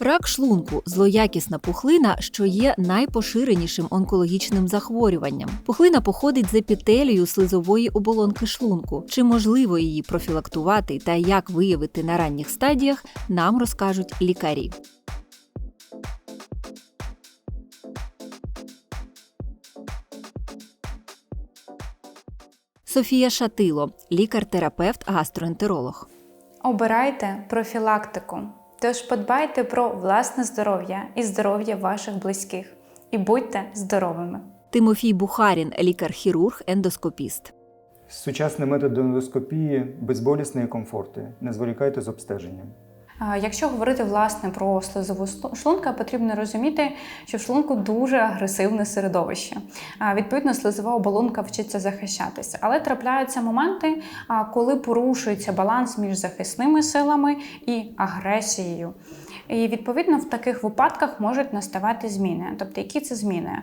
Рак шлунку злоякісна пухлина, що є найпоширенішим онкологічним захворюванням. Пухлина походить з епітелію слизової оболонки шлунку. Чи можливо її профілактувати та як виявити на ранніх стадіях, нам розкажуть лікарі. Софія Шатило, лікар-терапевт, гастроентеролог. Обирайте профілактику. Тож подбайте про власне здоров'я і здоров'я ваших близьких. І будьте здоровими. Тимофій Бухарін, лікар-хірург, ендоскопіст. Сучасний метод ендоскопії безболісний і комфортний. Не зволікайте з обстеженням. Якщо говорити власне про слизову шлунка, потрібно розуміти, що в шлунку дуже агресивне середовище. Відповідно, слизова оболонка вчиться захищатися. Але трапляються моменти, коли порушується баланс між захисними силами і агресією. І відповідно в таких випадках можуть наставати зміни. Тобто, які це зміни?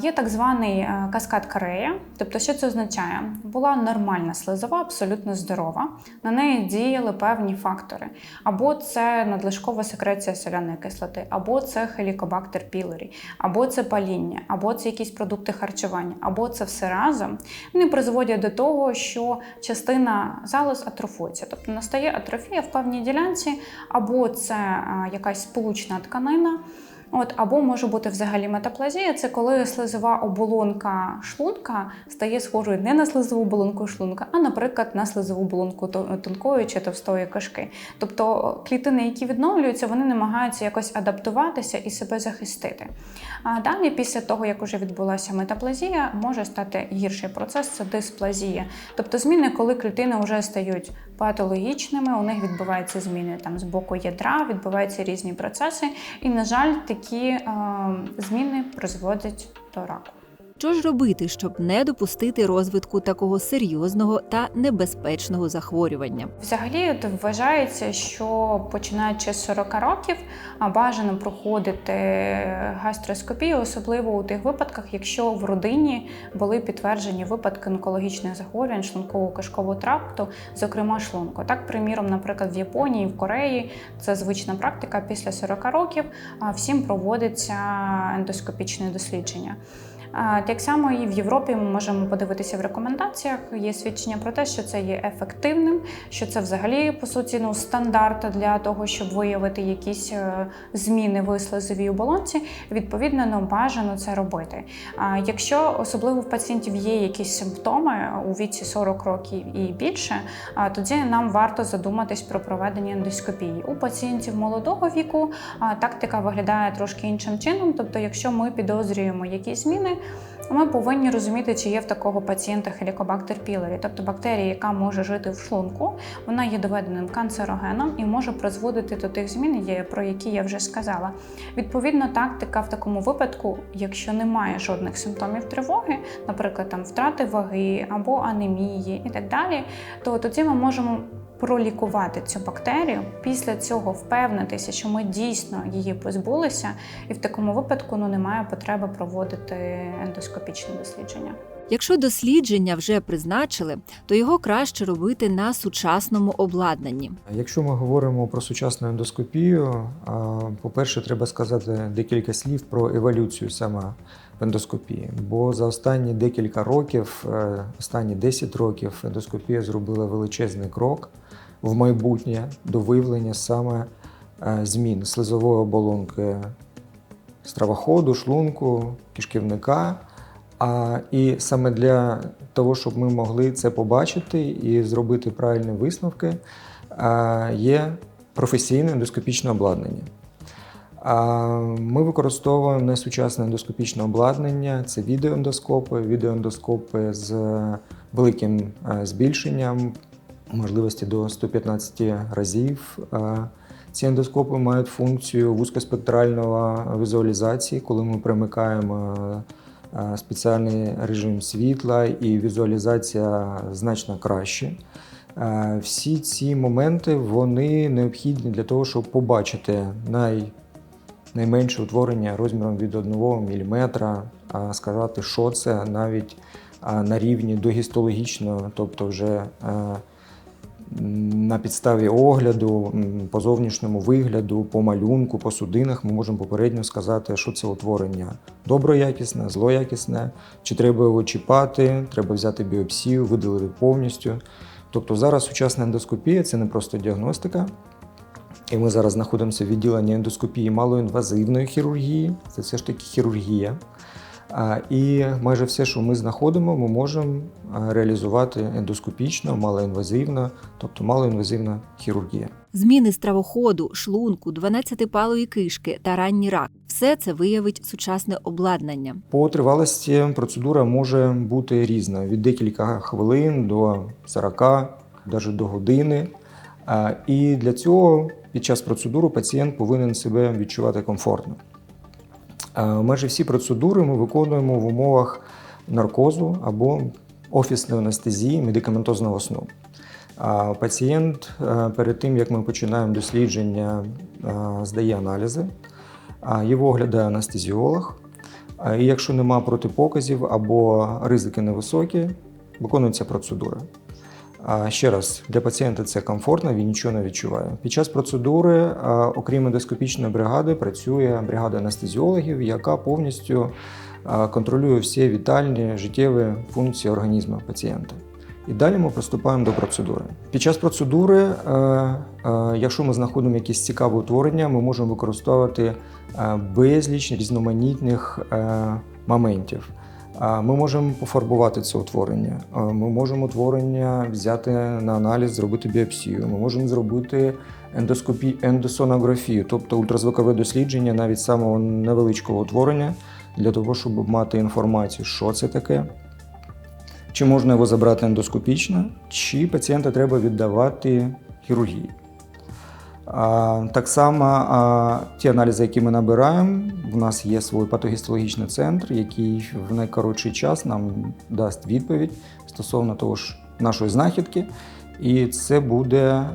Є так званий е, каскад Карея. Тобто, що це означає? Була нормальна слизова, абсолютно здорова. На неї діяли певні фактори. Або це надлишкова секреція соляної кислоти, або це хелікобактер пілорі, або це паління, або це якісь продукти харчування, або це все разом. Вони призводять до того, що частина залоз атрофується, тобто настає атрофія в певній ділянці, або це а, якась сполучна тканина. От, або може бути взагалі метаплазія, це коли слизова оболонка шлунка стає схожою не на слизову оболонку шлунка, а, наприклад, на слизову оболонку тонкої чи товстої кишки. Тобто клітини, які відновлюються, вони намагаються якось адаптуватися і себе захистити. А далі, після того, як вже відбулася метаплазія, може стати гірший процес це дисплазія. Тобто зміни, коли клітини вже стають патологічними, у них відбуваються зміни там з боку ядра, відбуваються різні процеси, і, на жаль, такі е, зміни призводять до раку. Що ж робити, щоб не допустити розвитку такого серйозного та небезпечного захворювання? Взагалі вважається, що починаючи з 40 років бажано проходити гастроскопію, особливо у тих випадках, якщо в родині були підтверджені випадки онкологічних захворювань шлунково-кишкового тракту, зокрема шлунку. Так, приміром, наприклад, в Японії, в Кореї це звична практика після 40 років всім проводиться ендоскопічне дослідження. Так само і в Європі ми можемо подивитися в рекомендаціях. Є свідчення про те, що це є ефективним, що це взагалі по суті ну, стандарт для того, щоб виявити якісь е, зміни в слизовій оболонці. Відповідно, ну, бажано це робити. А якщо особливо в пацієнтів є якісь симптоми у віці 40 років і більше, тоді нам варто задуматись про проведення ендоскопії. У пацієнтів молодого віку тактика виглядає трошки іншим чином. Тобто, якщо ми підозрюємо якісь зміни, ми повинні розуміти, чи є в такого пацієнта хелікобактер пілорі, тобто бактерія, яка може жити в шлунку, вона є доведеним канцерогеном і може призводити до тих змін, про які я вже сказала. Відповідно, тактика в такому випадку, якщо немає жодних симптомів тривоги, наприклад, там втрати ваги або анемії і так далі, то тоді ми можемо пролікувати цю бактерію, після цього впевнитися, що ми дійсно її позбулися, і в такому випадку ну, немає потреби проводити ендоскопічне дослідження. Якщо дослідження вже призначили, то його краще робити на сучасному обладнанні. Якщо ми говоримо про сучасну ендоскопію, по-перше, треба сказати декілька слів про еволюцію саме в ендоскопії. Бо за останні декілька років, е, останні 10 років, ендоскопія зробила величезний крок в майбутнє до виявлення саме е, змін слизової оболонки стравоходу, шлунку, кишківника. А, і саме для того, щоб ми могли це побачити і зробити правильні висновки, а, є професійне ендоскопічне обладнання. А, Ми використовуємо найсучасне ендоскопічне обладнання, це відеоендоскопи, відеоендоскопи з великим е, збільшенням, можливості до 115 разів. Ці ендоскопи мають функцію вузькоспектральної візуалізації, коли ми примикаємо е, спеціальний режим світла і візуалізація значно краще. Е, Всі ці моменти вони необхідні для того, щоб побачити най, найменше утворення розміром від 1 мм, а сказати, що це навіть на рівні догістологічного, тобто вже е, на підставі огляду, по зовнішньому вигляду, по малюнку, по судинах ми можемо попередньо сказати, що це утворення доброякісне, злоякісне, чи треба його чіпати, треба взяти біопсію, видалити повністю. Тобто зараз сучасна ендоскопія це не просто діагностика. І ми зараз знаходимося в відділенні ендоскопії малоінвазивної хірургії, це все ж таки хірургія. І майже все, що ми знаходимо, ми можемо реалізувати ендоскопічно, малоінвазивно, тобто малоінвазивна хірургія. Зміни стравоходу, шлунку, 12-палої кишки та ранній рак все це виявить сучасне обладнання. По тривалості процедура може бути різна від декілька хвилин до 40, навіть до години. І для цього під час процедури пацієнт повинен себе відчувати комфортно. А, Майже всі процедури ми виконуємо в умовах наркозу або офісної анестезії медикаментозного сну. Пацієнт е, перед тим, як ми починаємо дослідження, е, здає аналізи, його оглядає анестезіолог. І якщо нема протипоказів або ризики невисокі, виконується процедура. Ще раз, для пацієнта це комфортно, він нічого не відчуває. Під час процедури, окрім ендоскопічної бригади, працює бригада анестезіологів, яка повністю контролює всі вітальні життєві функції організму пацієнта. І далі ми приступаємо до процедури. Під час процедури, е, е, якщо ми знаходимо якісь цікаве утворення, ми можемо використовувати е, безліч різноманітних моментів. Ми можемо пофарбувати це утворення. Ми можемо утворення взяти на аналіз, зробити біопсію. Ми можемо зробити ендоскопі... ендосонографію, тобто ультразвукове дослідження навіть самого невеличкого утворення, для того, щоб мати інформацію, що це таке, чи можна його забрати ендоскопічно, чи пацієнта треба віддавати хірургії. Так само ті аналізи, які ми набираємо, в нас є свій патогістологічний центр, який в найкоротший час нам дасть відповідь стосовно того ж нашої знахідки, і це буде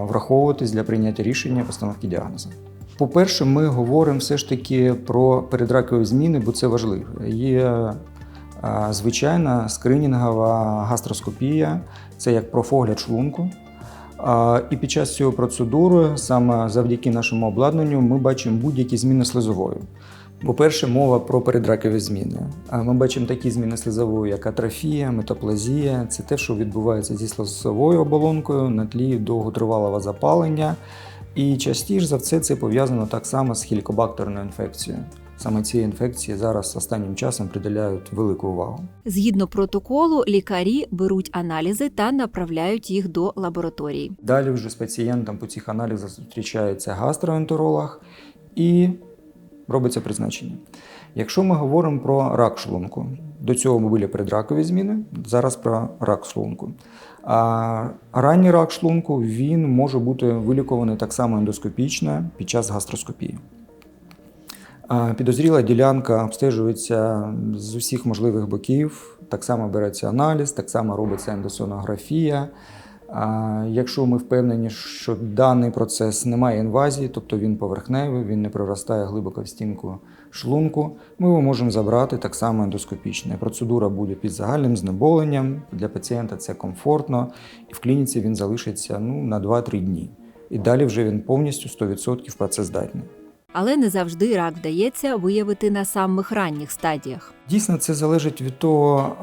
враховуватись для прийняття рішення постановки діагнозу. По-перше, ми говоримо все ж таки про передракові зміни, бо це важливо. Є звичайна скринінгова гастроскопія, це як профогляд шлунку. І під час цієї процедури, саме завдяки нашому обладнанню, ми бачимо будь-які зміни слизової. По-перше, мова про передракові зміни. Ми бачимо такі зміни слизової, як атрофія, метаплазія. Це те, що відбувається зі слизовою оболонкою на тлі довготривалого запалення. І частіше за все це пов'язано так само з хелікобактерною інфекцією. Саме ці інфекції зараз останнім часом приділяють велику увагу. Згідно протоколу, лікарі беруть аналізи та направляють їх до лабораторії. Далі вже з пацієнтом по цих аналізах зустрічається гастроентеролог і робиться призначення. Якщо ми говоримо про рак шлунку, до цього ми були передракові зміни, зараз про рак шлунку. А ранній рак шлунку він може бути вилікуваний так само ендоскопічно під час гастроскопії. Підозріла ділянка обстежується з усіх можливих боків. Так само береться аналіз, так само робиться ендосонографія. Якщо ми впевнені, що даний процес не має інвазії, тобто він поверхневий, він не проростає глибоко в стінку шлунку, ми його можемо забрати так само ендоскопічно. Процедура буде під загальним знеболенням. Для пацієнта це комфортно, і в клініці він залишиться ну, на 2-3 дні. І далі вже він повністю 100% працездатний. Але не завжди рак вдається виявити на самих ранніх стадіях. Дійсно, це залежить від того,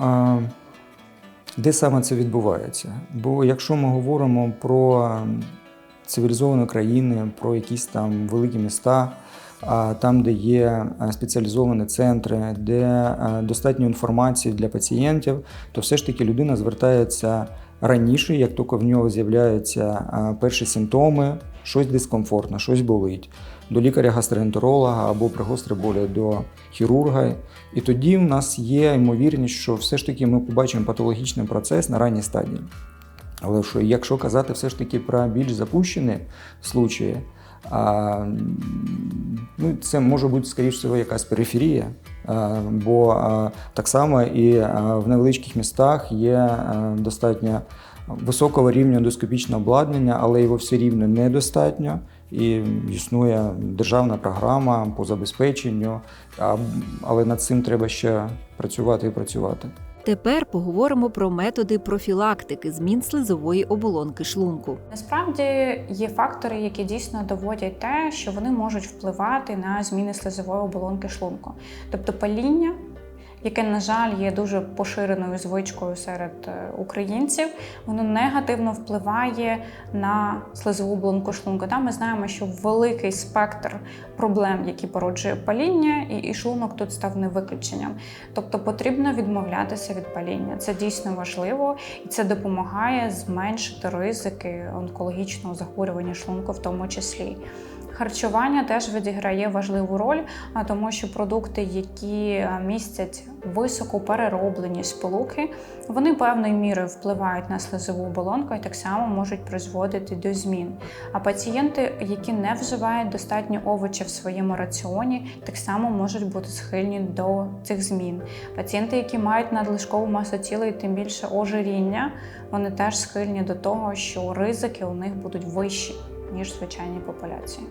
де саме це відбувається. Бо якщо ми говоримо про цивілізовані країни, про якісь там великі міста, там, де є спеціалізовані центри, де достатньо інформації для пацієнтів, то все ж таки людина звертається раніше, як тільки в нього з'являються перші симптоми, щось дискомфортно, щось болить. До лікаря-гастроентеролога або при гострій болі до хірурга. І тоді в нас є ймовірність, що все ж таки ми побачимо патологічний процес на ранній стадії. Але що, якщо казати все ж таки про більш запущені случаї, а, ну, це може бути, скоріш всього, якась периферія. А, бо а, так само і а, в невеличких містах є а, достатньо високого рівня ендоскопічного обладнання, але його все рівно недостатньо. І існує державна програма по забезпеченню, але над цим треба ще працювати і працювати. Тепер поговоримо про методи профілактики змін слизової оболонки шлунку. Насправді є фактори, які дійсно доводять те, що вони можуть впливати на зміни слизової оболонки шлунку, тобто паління. Яке, на жаль, є дуже поширеною звичкою серед е, українців, воно негативно впливає на слизову оболонку шлунку. Та ми знаємо, що великий спектр проблем, які породжує паління, і, і шлунок тут став не виключенням. Тобто потрібно відмовлятися від паління. Це дійсно важливо, і це допомагає зменшити ризики онкологічного захворювання шлунку, в тому числі. Харчування теж відіграє важливу роль, а тому що продукти, які містять високо перероблені сполуки, вони певною мірою впливають на слизову оболонку і так само можуть призводити до змін. А пацієнти, які не вживають достатньо овочів в своєму раціоні, так само можуть бути схильні до цих змін. Пацієнти, які мають надлишкову масу тіла і тим більше ожиріння, вони теж схильні до того, що ризики у них будуть вищі ніж в звичайній популяції.